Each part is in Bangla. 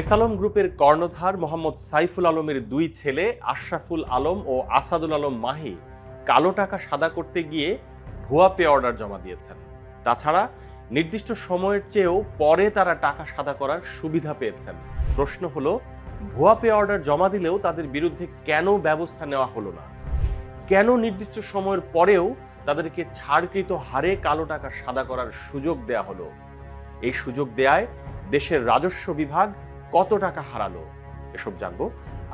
এসালম গ্রুপের কর্ণধার মোহাম্মদ সাইফুল আলমের দুই ছেলে, আশরাফুল আলম ও আসাদুল আলম মাহি, কালো টাকা সাদা করতে গিয়ে ভুয়া পে অর্ডার জমা দিয়েছেন। তাছাড়া নির্দিষ্ট সময়ের চেয়েও পরে তারা টাকা সাদা করার সুবিধা পেয়েছেন। প্রশ্ন হলো, ভুয়া পে অর্ডার জমা দিলেও তাদের বিরুদ্ধে কেন ব্যবস্থা নেওয়া হলো না? কেন নির্দিষ্ট সময়ের পরেও তাদেরকে ছাড়কৃত হারে কালো টাকা সাদা করার সুযোগ দেয়া হলো? এই সুযোগ দেয়ায় দেশের রাজস্ব বিভাগ কত টাকা হারালো, এসব জানব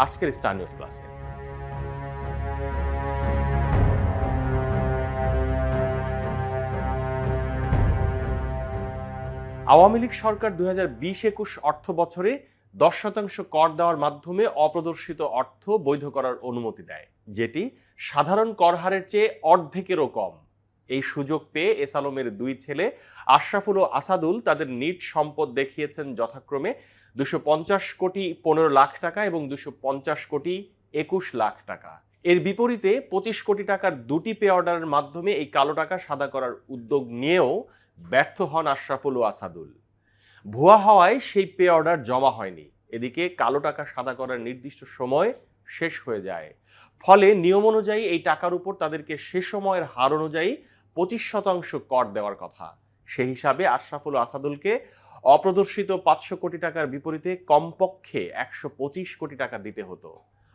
আজকের স্টার নিউজ প্লাসে আওয়ামী লীগ সরকার দুই হাজার বিশ একুশ অর্থ বছরে দশ শতাংশ কর দেওয়ার মাধ্যমে অপ্রদর্শিত অর্থ বৈধ করার অনুমতি দেয়, যেটি সাধারণ কর হারের চেয়ে অর্ধেকেরও কম। এই সুযোগ পেয়ে এস আলমের দুই ছেলে আশরাফুল ও আসাদুল তাদের নিট সম্পদ দেখিয়েছেন যথাক্রমে দুশো কোটি পনেরো লাখ টাকা এবং দুশো কোটি একুশ লাখ টাকা। এর বিপরীতে পঁচিশ কোটি টাকার দুটি পে অর্ডারের মাধ্যমে এই কালো টাকা সাদা করার উদ্যোগ নিয়েও ব্যর্থ হন আশরাফুল ও আসাদুল। ভুয়া হওয়ায় সেই পে অর্ডার জমা হয়নি। এদিকে কালো টাকা সাদা করার নির্দিষ্ট সময় শেষ হয়ে যায়। ফলে নিয়ম অনুযায়ী এই টাকার উপর তাদেরকে সে সময়ের হার অনুযায়ী পঁচিশ শতাংশ কর দেওয়ার কথা। সেই হিসাবে আশরাফুল আসাদুলকে অপ্রদর্শিত পাঁচশো কোটি টাকার বিপরীতে কমপক্ষে একশো পঁচিশ কোটি টাকা দিতে হতো।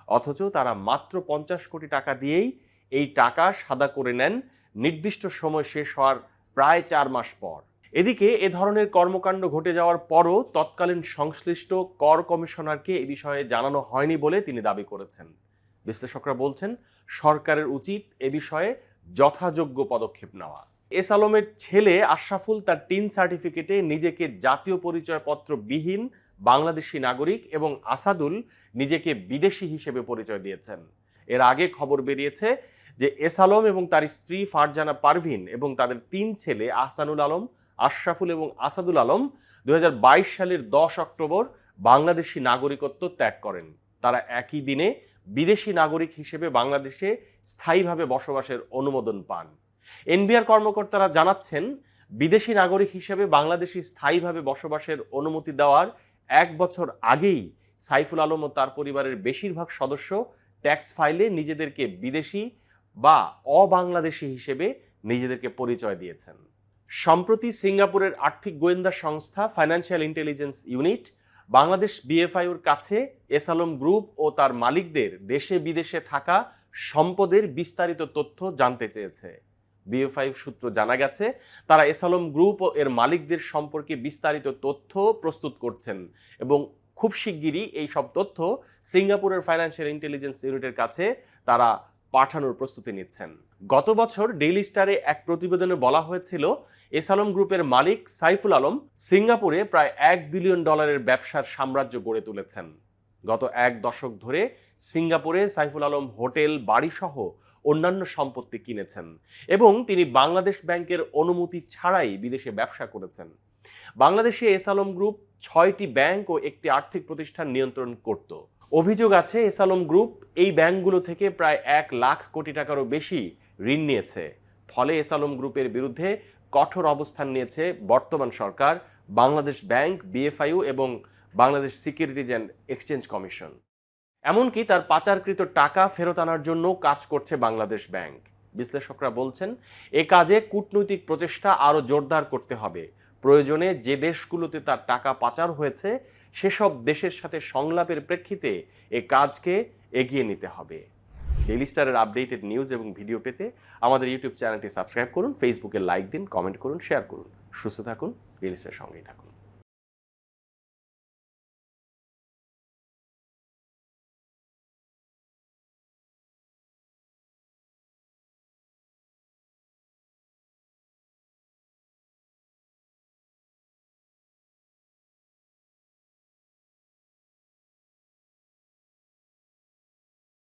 অথচ তারা মাত্র পঞ্চাশ কোটি টাকা দিয়েই এই টাকা সাদা করে নেন। নির্দিষ্ট সময় শেষ হওয়ার প্রায় চার মাস পর। এদিকে এ ধরনের কর্মকাণ্ড ঘটে যাওয়ার পরও তৎকালীন সংশ্লিষ্ট কর কমিশনারকে এ বিষয়ে জানানো হয়নি বলে তিনি দাবি করেছেন। বিশ্লেষকরা বলছেন, সরকারের উচিত এ বিষয়ে যথাযোগ্য পদক্ষেপ নেওয়া। এস আলমের ছেলে আশরাফুল তার টিন সার্টিফিকেটে নিজেকে জাতীয় পরিচয়পত্র বিহীন বাংলাদেশি নাগরিক এবং আসাদুল নিজেকে বিদেশি হিসেবে পরিচয় দিয়েছেন। এর আগে খবর বেরিয়েছে যে এস আলম এবং তার স্ত্রী ফারজানা পারভিন এবং তাদের তিন ছেলে আহসানুল আলম, আশরাফুল এবং আসাদুল আলম দুই হাজার বাইশ সালের দশ অক্টোবর বাংলাদেশি নাগরিকত্ব ত্যাগ করেন। তারা একই দিনে বিদেশি নাগরিক হিসেবে বাংলাদেশে স্থায়ীভাবে বসবাসের অনুমোদন পান। এনবিআর কর্মকর্তারা জানাচ্ছেন, বিদেশি নাগরিক হিসেবে বাংলাদেশি স্থায়ীভাবে বসবাসের অনুমতি দেওয়ার এক বছর আগেই সাইফুল আলম ও তার পরিবারের বেশিরভাগ সদস্য ট্যাক্স ফাইলে নিজেদেরকে বিদেশি বা অবাংলাদেশি হিসেবে নিজেদেরকে পরিচয় দিয়েছেন। সম্প্রতি সিঙ্গাপুরের আর্থিক গোয়েন্দা সংস্থা ফাইন্যান্সিয়াল ইন্টেলিজেন্স ইউনিট বাংলাদেশ বিএফআইউর কাছে এস আলম গ্রুপ ও তার মালিকদের দেশে বিদেশে থাকা সম্পদের বিস্তারিত তথ্য জানতে চেয়েছে। বিএফআই সূত্র জানা গেছে, তারা এস আলম গ্রুপ ও এর মালিকদের সম্পর্কে বিস্তারিত তথ্য প্রস্তুত করছেন এবং খুব শিগগিরই এই সব তথ্য সিঙ্গাপুরের ফাইন্যান্সিয়াল ইন্টেলিজেন্স ইউনিটের কাছে তারা পাঠানোর প্রস্তুতি নিচ্ছেন। গত বছর ডেইলি স্টারে এক প্রতিবেদনে বলা হয়েছিল এস আলম গ্রুপের মালিক সাইফুল আলম সিঙ্গাপুরে প্রায় এক বিলিয়ন ডলারের ব্যবসার সাম্রাজ্য গড়ে তুলেছেন। গত এক দশক ধরে সিঙ্গাপুরে সাইফুল আলম হোটেল, বাড়িসহ অন্যান্য সম্পত্তি কিনেছেন এবং তিনি বাংলাদেশ ব্যাংকের অনুমতি ছাড়াই বিদেশে ব্যবসা করেছেন। বাংলাদেশে এস আলম গ্রুপ ছয়টি ব্যাংক ও একটি আর্থিক প্রতিষ্ঠান নিয়ন্ত্রণ করত। অভিযোগ আছে, এসালম গ্রুপ এই ব্যাংকগুলো থেকে প্রায় এক লাখ কোটি টাকারও বেশি ঋণ নিয়েছে। ফলে এসালম গ্রুপের বিরুদ্ধে কঠোর অবস্থান নিয়েছে বর্তমান সরকার, বাংলাদেশ ব্যাংক বিএফআইউ এবং Bangladesh securities and exchange commission. এমনকি তার পাচারকৃত টাকা ফেরত আনার জন্য কাজ করছে বাংলাদেশ ব্যাংক। বিশ্লেষকরা বলছেন, এ কাজে কূটনৈতিক প্রচেষ্টা আরও জোরদার করতে হবে। প্রয়োজনে যে দেশগুলোতে তার টাকা পাচার হয়েছে, সেসব দেশের সাথে সংলাপের প্রেক্ষিতে এ কাজকে এগিয়ে নিতে হবে। ডেইলি স্টারের আপডেটেড নিউজ এবং ভিডিও পেতে আমাদের ইউটিউব চ্যানেলটি সাবস্ক্রাইব করুন ফেসবুকে লাইক দিন কমেন্ট করুন শেয়ার করুন। সুস্থ থাকুন ডেইলি স্টার সঙ্গেই থাকুন।